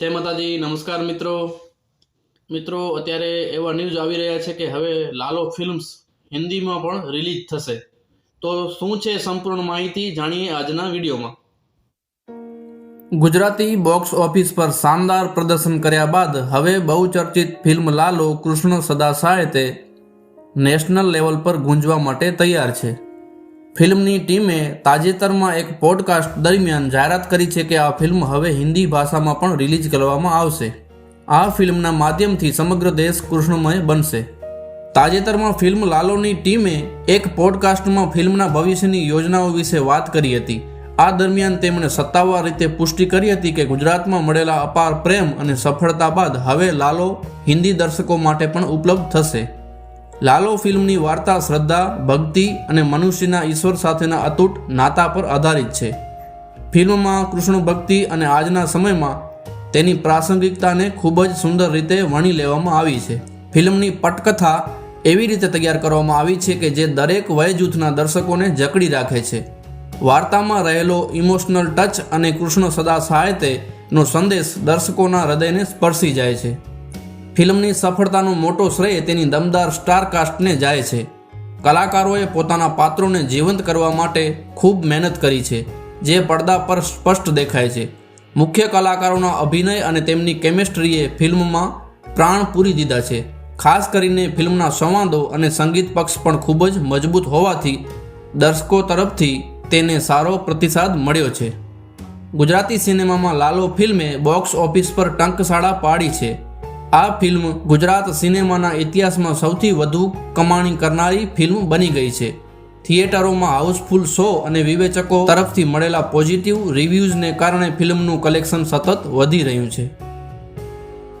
જય માતાજી, નમસ્કાર મિત્રો. મિત્રો, અત્યારે એવા ન્યૂઝ આવી રહ્યા છે કે હવે લાલો ફિલ્મ્સ હિન્દીમાં પણ રિલીઝ થશે. તો શું છે સંપૂર્ણ માહિતી જાણીએ આજના વિડીયોમાં. ગુજરાતી બોક્સ ઓફિસ પર શાનદાર પ્રદર્શન કર્યા બાદ હવે બહુચર્ચિત ફિલ્મ લાલો કૃષ્ણ સદા સાહિત્ય નેશનલ લેવલ પર ગુંજવા માટે તૈયાર છે. ફિલ્મની ટીમે તાજેતરમાં એક પોડકાસ્ટ દરમિયાન જાહેરાત કરી છે કે આ ફિલ્મ હવે હિન્દી ભાષામાં પણ રિલીઝ કરવામાં આવશે. આ ફિલ્મના માધ્યમથી સમગ્ર દેશ કૃષ્ણમય બનશે. તાજેતરમાં ફિલ્મ લાલોની ટીમે એક પોડકાસ્ટમાં ફિલ્મના ભવિષ્યની યોજનાઓ વિશે વાત કરી હતી. આ દરમિયાન તેમણે સત્તાવાર રીતે પુષ્ટિ કરી હતી કે ગુજરાતમાં મળેલા અપાર પ્રેમ અને સફળતા બાદ હવે લાલો હિન્દી દર્શકો માટે પણ ઉપલબ્ધ થશે. લાલો ફિલ્મની વાર્તા, શ્રદ્ધા, ભક્તિ અને મનુષ્યના ઈશ્વર સાથેના અતૂટ નાતા પર આધારિત છે. ફિલ્મમાં કૃષ્ણ ભક્તિ અને આજના સમયમાં તેની પ્રાસંગિકતાને ખૂબ જ સુંદર રીતે વણી લેવામાં આવી છે. ફિલ્મની પટકથા એવી રીતે તૈયાર કરવામાં આવી છે કે જે દરેક વય જૂથના દર્શકોને જકડી રાખે છે. વાર્તામાં રહેલો ઇમોશનલ ટચ અને કૃષ્ણ સદા સાહિત્યનો સંદેશ દર્શકોના હૃદયને સ્પર્શી જાય છે. ફિલ્મની સફળતાનો મોટો શ્રેય તેની દમદાર સ્ટારકાસ્ટને જાય છે. કલાકારોએ પોતાના પાત્રોને જીવંત કરવા માટે ખૂબ મહેનત કરી છે, જે પડદા પર સ્પષ્ટ દેખાય છે. મુખ્ય કલાકારોના અભિનય અને તેમની કેમિસ્ટ્રીએ ફિલ્મમાં પ્રાણ પૂરી દીધા છે. ખાસ કરીને ફિલ્મના સંવાદો અને સંગીત પક્ષ પણ ખૂબ જ મજબૂત હોવાથી દર્શકો તરફથી તેને સારો પ્રતિસાદ મળ્યો છે. ગુજરાતી સિનેમામાં લાલો ફિલ્મે બોક્સ ઓફિસ પર ટંકશાળા પાડી છે. આ ફિલ્મ ગુજરાત સિનેમાના ઇતિહાસમાં સૌથી વધુ કમાણી કરનારી ફિલ્મ બની ગઈ છે. થિયેટરોમાં હાઉસફુલ શો અને વિવેચકો તરફથી મળેલા પોઝિટિવ રિવ્યૂઝને કારણે ફિલ્મનું કલેક્શન સતત વધી રહ્યું છે.